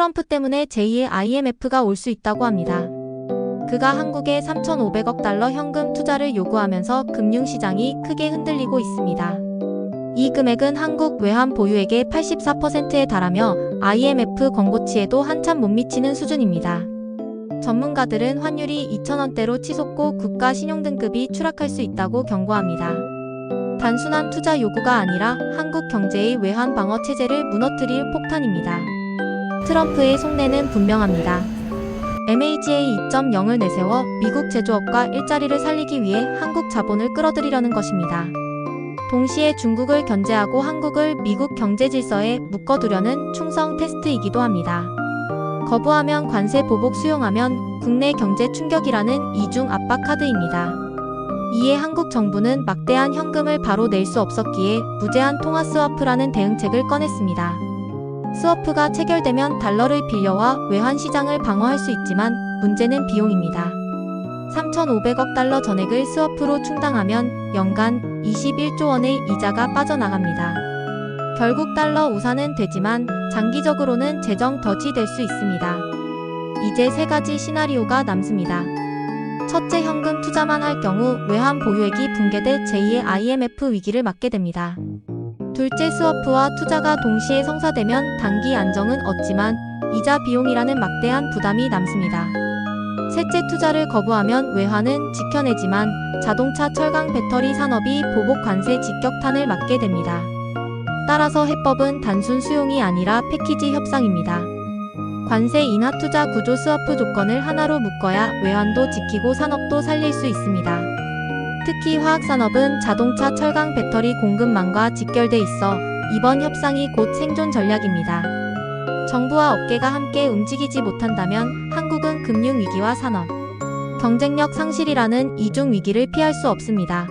트럼프 때문에 제2의 IMF가 올 수 있다고 합니다. 그가 한국에 3,500억 달러 현금 투자를 요구하면서 금융시장이 크게 흔들리고 있습니다. 이 금액은 한국 외환 보유액의 84%에 달하며 IMF 권고치에도 한참 못 미치는 수준입니다. 전문가들은 환율이 2,000원대로 치솟고 국가 신용등급이 추락할 수 있다고 경고합니다. 단순한 투자 요구가 아니라 한국 경제의 외환 방어 체제를 무너뜨릴 폭탄입니다. 트럼프의 속내는 분명합니다. MHA 2.0을 내세워 미국 제조업과 일자리를 살리기 위해 한국 자본을 끌어들이려는 것입니다. 동시에 중국을 견제하고 한국을 미국 경제 질서에 묶어두려는 충성 테스트이기도 합니다. 거부하면 관세 보복 수용하면 국내 경제 충격이라는 이중 압박 카드입니다. 이에 한국 정부는 막대한 현금을 바로 낼 수 없었기에 무제한 통화 스와프라는 대응책을 꺼냈습니다. 스워프가 체결되면 달러를 빌려와 외환 시장을 방어할 수 있지만 문제는 비용입니다. 3,500억 달러 전액을 스워프로 충당하면 연간 21조 원의 이자가 빠져나갑니다. 결국 달러 우산은 되지만 장기적으로는 재정 덫이 될 수 있습니다. 이제 세 가지 시나리오가 남습니다. 첫째, 현금 투자만 할 경우 외환 보유액이 붕괴돼 제2의 IMF 위기를 맞게 됩니다. 둘째, 스워프와 투자가 동시에 성사되면 단기 안정은 얻지만 이자 비용이라는 막대한 부담이 남습니다. 셋째, 투자를 거부하면 외환은 지켜내지만 자동차 철강 배터리 산업이 보복 관세 직격탄을 맞게 됩니다. 따라서 해법은 단순 수용이 아니라 패키지 협상입니다. 관세 인하 투자 구조 스와프 조건을 하나로 묶어야 외환도 지키고 산업도 살릴 수 있습니다. 특히 화학산업은 자동차 철강 배터리 공급망과 직결돼 있어 이번 협상이 곧 생존 전략입니다. 정부와 업계가 함께 움직이지 못한다면 한국은 금융위기와 산업, 경쟁력 상실이라는 이중 위기를 피할 수 없습니다.